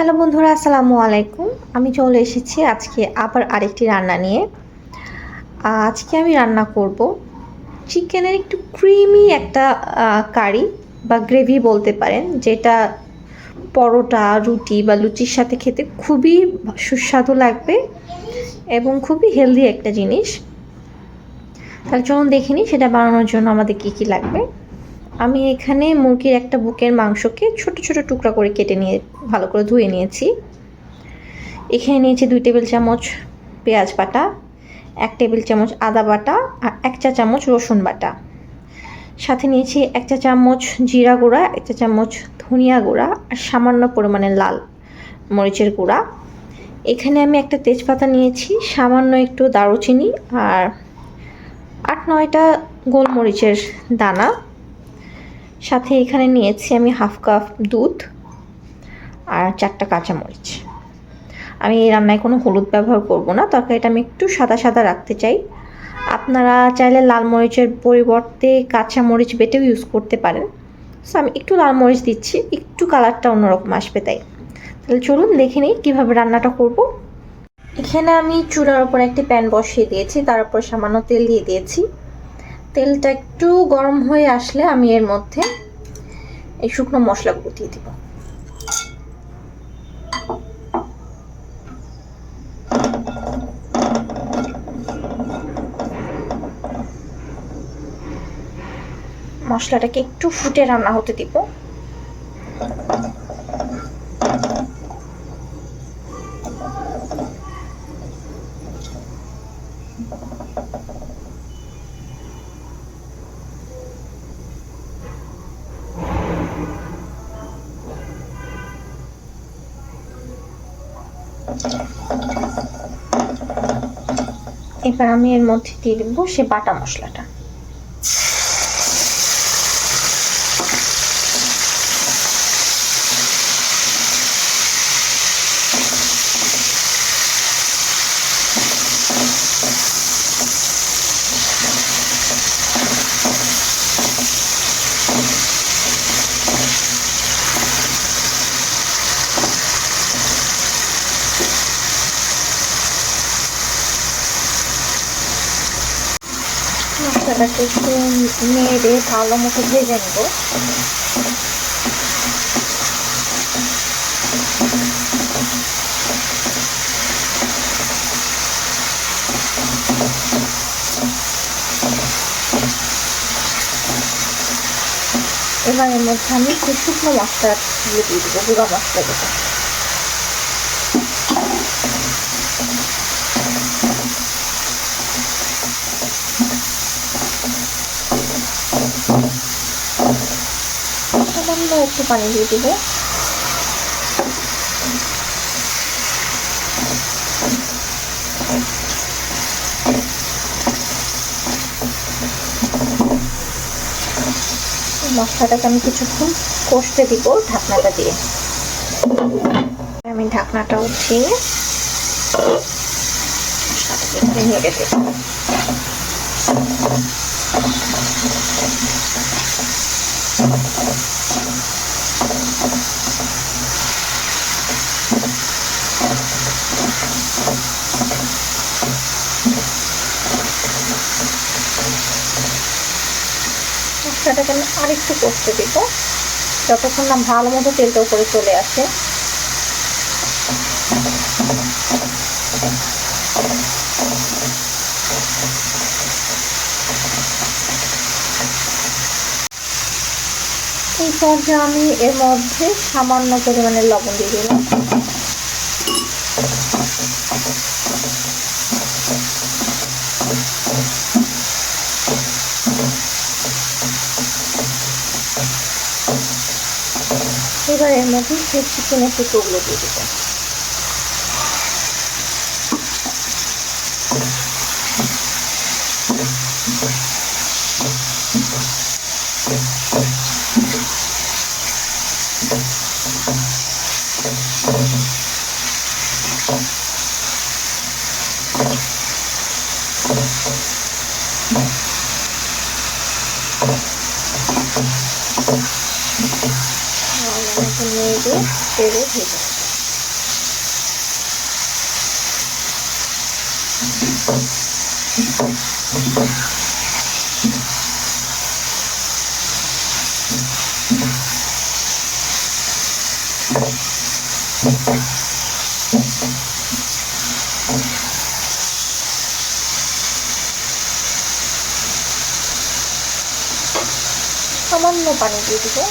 Hello বন্ধুরা, আসসালামু আলাইকুম। আমি চলে এসেছি আজকে আবার আরেকটি রান্না নিয়ে। আজকে আমি রান্না করব চিকেনের একটু ক্রিমি একটা কারি বা গ্রেভি বলতে পারেন, যেটা পরোটা, রুটি বা লুচির সাথে খেতে খুবই সুস্বাদু লাগবে এবং খুবই হেলদি একটা জিনিস। তাহলে চলুন দেখে নিই সেটা বানানোর জন্য আমাদের কী কী লাগবে। আমি এখানে মুরগির একটা বুকের মাংসকে ছোট ছোট টুকরা করে কেটে নিয়ে, ভালো করে ধুয়ে নিয়েছি। এখানে নিয়েছি দুই টেবিল চামচ পেঁয়াজ বাটা, এক টেবিল চামচ আদা বাটা আর এক চা চামচ রসুন বাটা। সাথে নিয়েছি এক চা চামচ জিরা গুঁড়া, এক চা চামচ ধনিয়া গুঁড়া আর সামান্য পরিমাণে লাল মরিচের গুঁড়া। এখানে আমি একটা তেজপাতা নিয়েছি, সামান্য একটু দারুচিনি আর আট নয়টা গোলমরিচের দানা। সাথে এখানে নিয়েছি আমি হাফ কাপ দুধ আর চারটা কাঁচামরিচ। আমি এই রান্নায় কোনো হলুদ ব্যবহার করব না, তরকারিটা আমি একটু সাদা সাদা রাখতে চাই। আপনারা চাইলে লাল মরিচের পরিবর্তে কাঁচা মরিচ বেটেও ইউজ করতে পারেন। সো আমি একটু লাল মরিচ দিচ্ছি, একটু কালারটা অন্যরকম আসবে তাই। তাহলে চলুন দেখে নিই কীভাবে রান্নাটা করব। এখানে আমি চূড়ার ওপর একটি প্যান বসিয়ে দিয়েছি, তার উপর সামান্য তেল দিয়ে দিয়েছি। তেলটা একটু গরম হয়ে আসলে আমি এর মধ্যে এই শুকনো মশলাগুলো দিয়ে দিব। মশলাটাকে একটু ফুটে রান্না হতে দিব। এবার আমি এর মধ্যে দিয়ে দিব সে বাটা মশলাটা। মশলাটাকে একটু নেড়ে ভালো মতো ভেজে নেব এবার এর মধ্যে আমি একটু শুকনো মশলা দিয়ে দিয়ে দেবো গুঁড়া মশলা দেবো একটু পানি দিয়ে দেবো। মশলাটাকে আমি কিছুক্ষণ কষতে দিব ঢাকনাটা দিয়ে। আমি ঢাকনাটা উঠিয়ে মশলাটাকে নেড়ে দেবো। মশলাটাকে আমি আরেকটু কষতে দেব। যতক্ষণ না ভালো মতো তেলটা উপরে চলে আসে। এই পর্যায়ে আমি এর মধ্যে সামান্য পরিমাণে লবণ দিয়ে দিলাম। এর মধ্যে সেই চিকেনের টুকরোগুলো দিয়ে দেবো এখন নিয়ে তেলে ভেজে সামান্য পানি দিয়ে দিবে।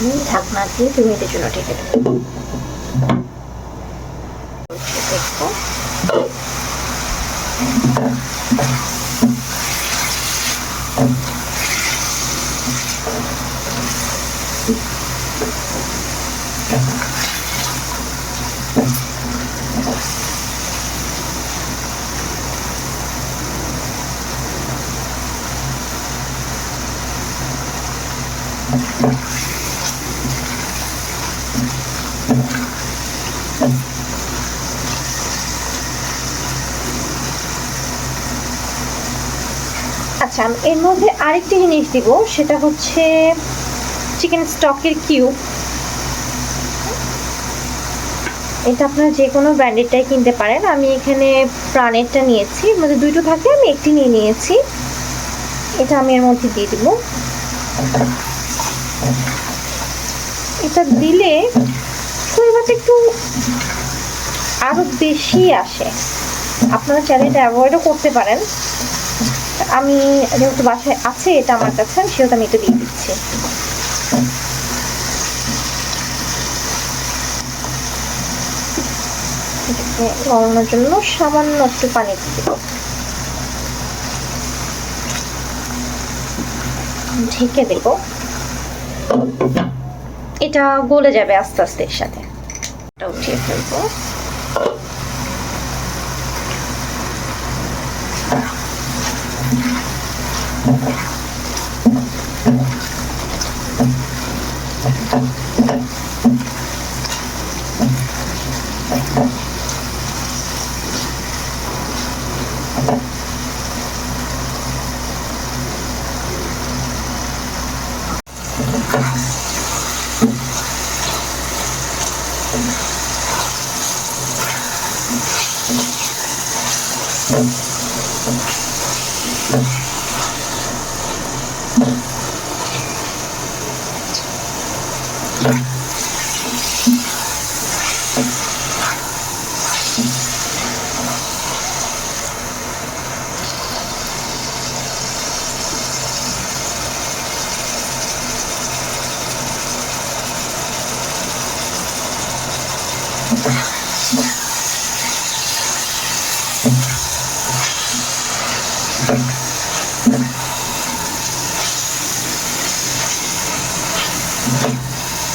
আমি ঢাকনা দিয়ে দু মিনিটের জন্য ঢেকে দেবো। আচ্ছা আমি এর মধ্যে আরেকটি জিনিস দিব, সেটা হচ্ছে চিকেন স্টকের কিউব এটা আপনারা যে কোনো ব্র্যান্ডেডটাই কিনতে পারেন। আমি এখানে প্রাণেরটা নিয়েছি মধ্যে দুটো থাকে, আমি একটি নিয়ে নিয়েছি। এটা আমি এর মধ্যে দিয়ে দিব। এটা দিলে ফ্লেভারটা একটু আরও বেশি আসে। আপনারা এটা অ্যাভয়েডও করতে পারেন। আমি যেহেতু বাসায় আছে, এটা আমার কাছে সেহেতু আমি এটা দিয়ে দিচ্ছি। গলানোর জন্য সামান্য একটু পানি দেবো। ঢেকে দেব। এটা গলে যাবে আস্তে আস্তে এর সাথে। উঠিয়ে ফেলব।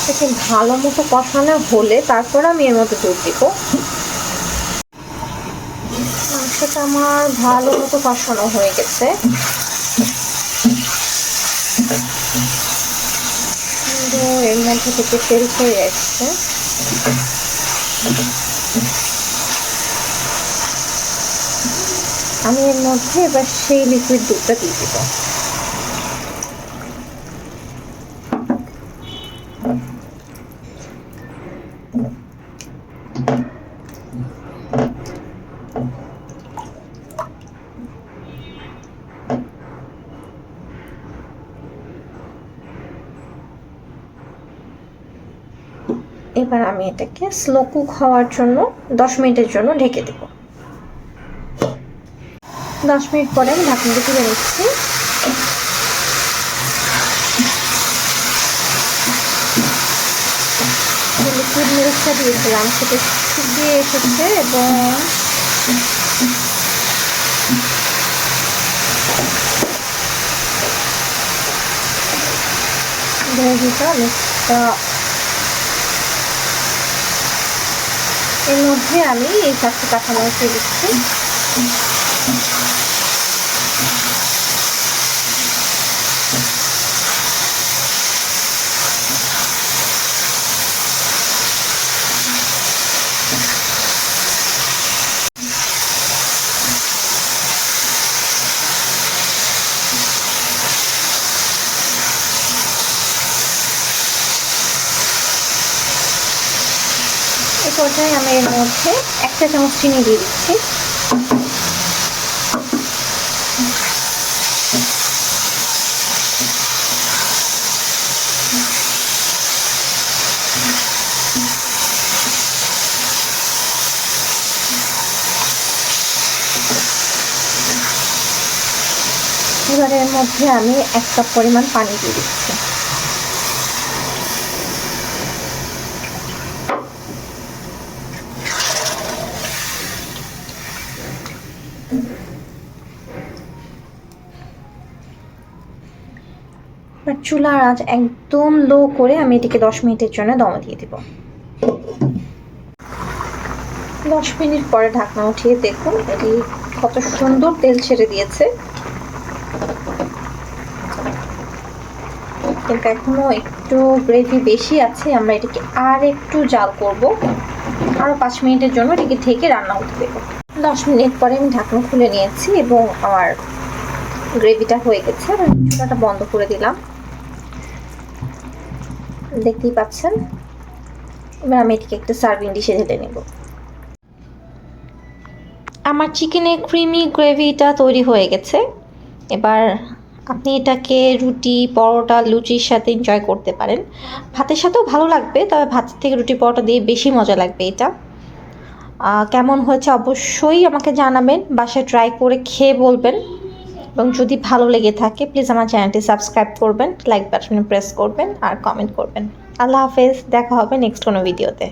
এটাকে ভালো মতো কষানো হলে তারপর আমি এর মধ্যে দুধ দিব। মাংসটা আমার ভালো মতো কষানো হয়ে গেছে। এর মধ্যে থেকে তেল হয়ে যাচ্ছে আমি এর মধ্যে এবার সেই লিকুইড দুধটা দিয়ে দিব। এবার আমি এটাকে স্লো কুক হওয়ার জন্য দশ মিনিটের জন্য ঢেকে দেব। দশ মিনিট পরে আমি ঢাকনাটা তুলে নিচ্ছি। লিকুইড মিল্কটা দিয়েছিলাম সেটা শুকিয়ে এসেছে এবং গ্রেভিটা এর মধ্যে আমি এই চারটে কাঁচা মরিচ দিচ্ছি। পর্যায়ে আমি এর মধ্যে একটা চামচ চিনি দিয়ে দিচ্ছি। এবার এর মধ্যে আমি এক কাপ পরিমাণ পানি দিয়ে দিচ্ছি। এবার চুলার আঁচ একদম লো করে আমি এটিকে দশ মিনিটের জন্য দমে দিয়ে দিব। দশ মিনিট পরে ঢাকনা উঠিয়ে দেখুন, এটি কত সুন্দর তেল ছেড়ে দিয়েছে। এখনও একটু গ্রেভি বেশি আছে, আমরা এটিকে আর একটু জাল করব। আরও পাঁচ মিনিটের জন্য এটিকে ঢেকে রান্না করতে দেবো। দশ মিনিট পরে আমি ঢাকনা খুলে নিয়েছি এবং আমার গ্রেভিটা হয়ে গেছে, আমি চুলাটা বন্ধ করে দিলাম। দেখতেই পাচ্ছেন। এবার আমি এটিকে একটা সার্ভিং ডিশে ঢেলে নেব। আমার চিকেনের ক্রিমি গ্রেভিটা তৈরি হয়ে গেছে। এবার আপনি এটাকে রুটি, পরোটা, লুচির সাথে এনজয় করতে পারেন। ভাতের সাথেও ভালো লাগবে, তবে ভাতের থেকে রুটি, পরোটা দিয়ে বেশি মজা লাগবে এটা। কেমন হয়েছে অবশ্যই আমাকে জানাবেন। বাসায় ট্রাই করে খেয়ে বলবেন। এবং যদি ভালো লেগে থাকে প্লিজ আমার চ্যানেলটি সাবস্ক্রাইব করবেন লাইক বাটনে প্রেস করবেন আর কমেন্ট করবেন। আল্লাহ হাফেজ, দেখা হবে নেক্সট কোনো ভিডিওতে